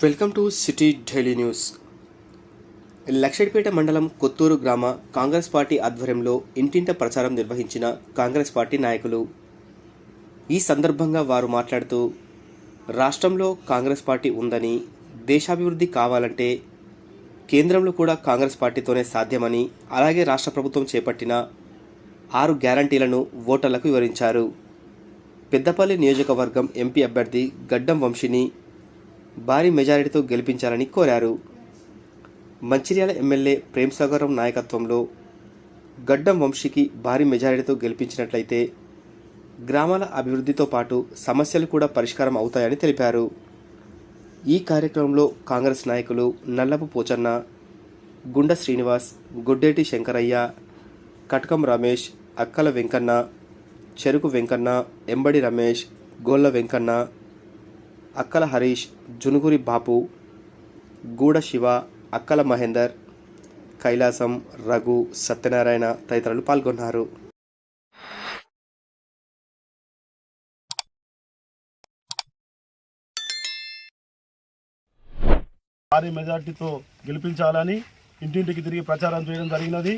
Welcome to city daily news. Laxettipet మండలం కొత్తూరు గ్రామ Congress party ఆధ్వర్యంలో ఇంటింట ప్రచారం నిర్వహించిన కాంగ్రెస్ పార్టీ నాయకులు. ఈ సందర్భంగా వారు మాట్లాడుతూ రాష్ట్రంలో కాంగ్రెస్ పార్టీ ఉందని దేశాభివృద్ధి కావాలంటే కేంద్రంలో కూడా కాంగ్రెస్ పార్టీతోనే సాధ్యమని అలాగే రాష్ట్ర ప్రభుత్వం చేపట్టిన ఆరు గ్యారంటీలను ఓటర్లకు వివరించారు. పెద్దపల్లి నియోజకవర్గం ఎంపీ అభ్యర్థి గడ్డం వంశిని భారీ మెజారిటీతో గెలిపించాలని కోరారు. మంచిర్యాల ఎమ్మెల్యే ప్రేమ్సాగరం నాయకత్వంలో గడ్డం వంశీకి భారీ మెజారిటీతో గెలిపించినట్లయితే గ్రామాల అభివృద్ధితో పాటు సమస్యలు కూడా పరిష్కారం అవుతాయని తెలిపారు. ఈ కార్యక్రమంలో కాంగ్రెస్ నాయకులు నల్లపు పోచన్న గుండ శ్రీనివాస్ గుడ్డేటి శంకరయ్య కటకం రమేష్ అక్కల వెంకన్న చెరుకు వెంకన్న ఎంబడి రమేష్ గోళ్ళ వెంకన్న అక్కల హరీష్ జునుగురి బాపు గూడ శివ అక్కల మహేందర్ కైలాసం రఘు సత్యనారాయణ తదితరులు పాల్గొన్నారు. భారీ మెజార్టీతో గెలిపించాలని ఇంటింటికి తిరిగి ప్రచారం చేయడం జరిగినది.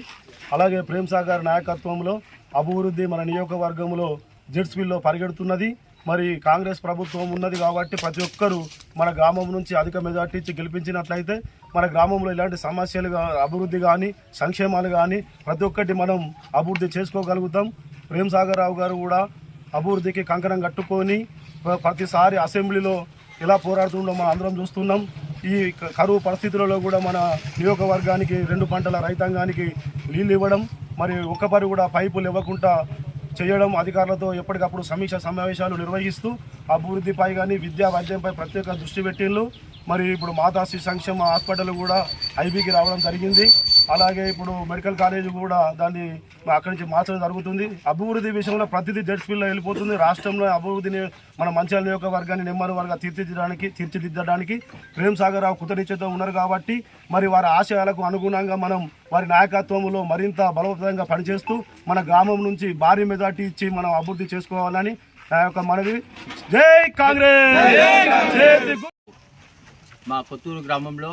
అలాగే ప్రేమ్ సాగర్ నాయకత్వంలో అభివృద్ధి మన నియోజకవర్గంలో జెడ్స్విల్లో పరిగెడుతున్నది. మరి కాంగ్రెస్ ప్రభుత్వం ఉన్నది కాబట్టి ప్రతి ఒక్కరూ మన గ్రామం నుంచి అధిక మెజార్టీ ఇచ్చి గెలిపించినట్లయితే మన గ్రామంలో ఇలాంటి సమస్యలు అభివృద్ధి కానీ సంక్షేమాలు కానీ ప్రతి ఒక్కటి మనం అభివృద్ధి చేసుకోగలుగుతాం. ప్రేమ్ సాగర్ రావు గారు కూడా అభివృద్ధికి కంకణం కట్టుకొని ప్రతిసారి అసెంబ్లీలో ఎలా పోరాడుతుండో మనం అందరం చూస్తున్నాం. ఈ కరువు పరిస్థితులలో కూడా మన నియోజకవర్గానికి రెండు పంటల రైతాంగానికి నీళ్ళు ఇవ్వడం మరి ఒక్కపరి కూడా పైపులు ఇవ్వకుండా చేయడం అధికారులతో ఎప్పటికప్పుడు సమీక్ష సమావేశాలు నిర్వహిస్తూ అభివృద్ధిపై కానీ విద్యా వైద్యంపై ప్రత్యేక దృష్టి పెట్టిండ్రు మరి ఇప్పుడు మాతాశ్రీ సంక్షేమ హాస్పిటల్ కూడా ఐబీకి రావడం జరిగింది. అలాగే ఇప్పుడు మెడికల్ కాలేజ్ కూడా దాన్ని అక్కడి నుంచి మార్చడం జరుగుతుంది. అభివృద్ధి విషయంలో ప్రతిదీ జడ్స్పిల్లో వెళ్ళిపోతుంది. రాష్ట్రంలో అభివృద్ధిని మన మంచాల నియోజకవర్గాన్ని నెమ్మది వారుగా తీర్చిదిద్దడానికి తీర్చిదిద్దడానికి ప్రేమ్ సాగర్ రావు కృతనిశ్చయతో ఉన్నారు కాబట్టి మరి వారి ఆశయాలకు అనుగుణంగా మనం వారి నాయకత్వంలో మరింత బలవంతంగా పనిచేస్తూ మన గ్రామం నుంచి భారీ మెజార్టీ ఇచ్చి మనం అభివృద్ధి చేసుకోవాలని నా యొక్క మనవి. జై కాంగ్రెస్! మా కొత్తూరు గ్రామంలో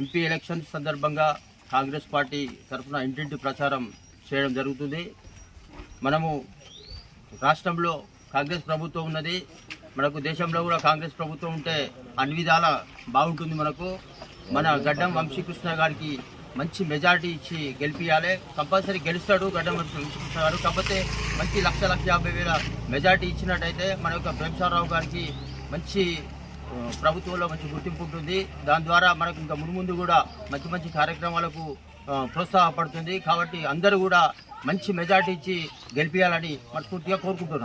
ఎంపీ ఎలక్షన్ సందర్భంగా కాంగ్రెస్ పార్టీ తరఫున ఇంటింటి ప్రచారం చేయడం జరుగుతుంది. మనము రాష్ట్రంలో కాంగ్రెస్ ప్రభుత్వం ఉన్నది. మనకు దేశంలో కూడా కాంగ్రెస్ ప్రభుత్వం ఉంటే అన్ని విధాల బాగుంటుంది మనకు. మన గడ్డం వంశీకృష్ణ గారికి మంచి మెజారిటీ ఇచ్చి గెలిపించాలి కంపల్సరీ గెలుస్తాడు గడ్డం వంశీకృష్ణ గారు. కాకపోతే మంచి లక్ష లక్ష యాభై వేల మెజారిటీ ఇచ్చినట్టయితే మన యొక్క ప్రేమసారావు గారికి మంచి ప్రభుత్వంలో మంచి గుర్తింపు ఉంటుంది. దాని ద్వారా మనకు ఇంకా మున్ముందు కూడా మంచి మంచి కార్యక్రమాలకు ప్రోత్సాహపడుతుంది. కాబట్టి అందరూ కూడా మంచి మెజార్టీ ఇచ్చి గెలిపించాలని మనస్ఫూర్తిగా కోరుకుంటున్నాను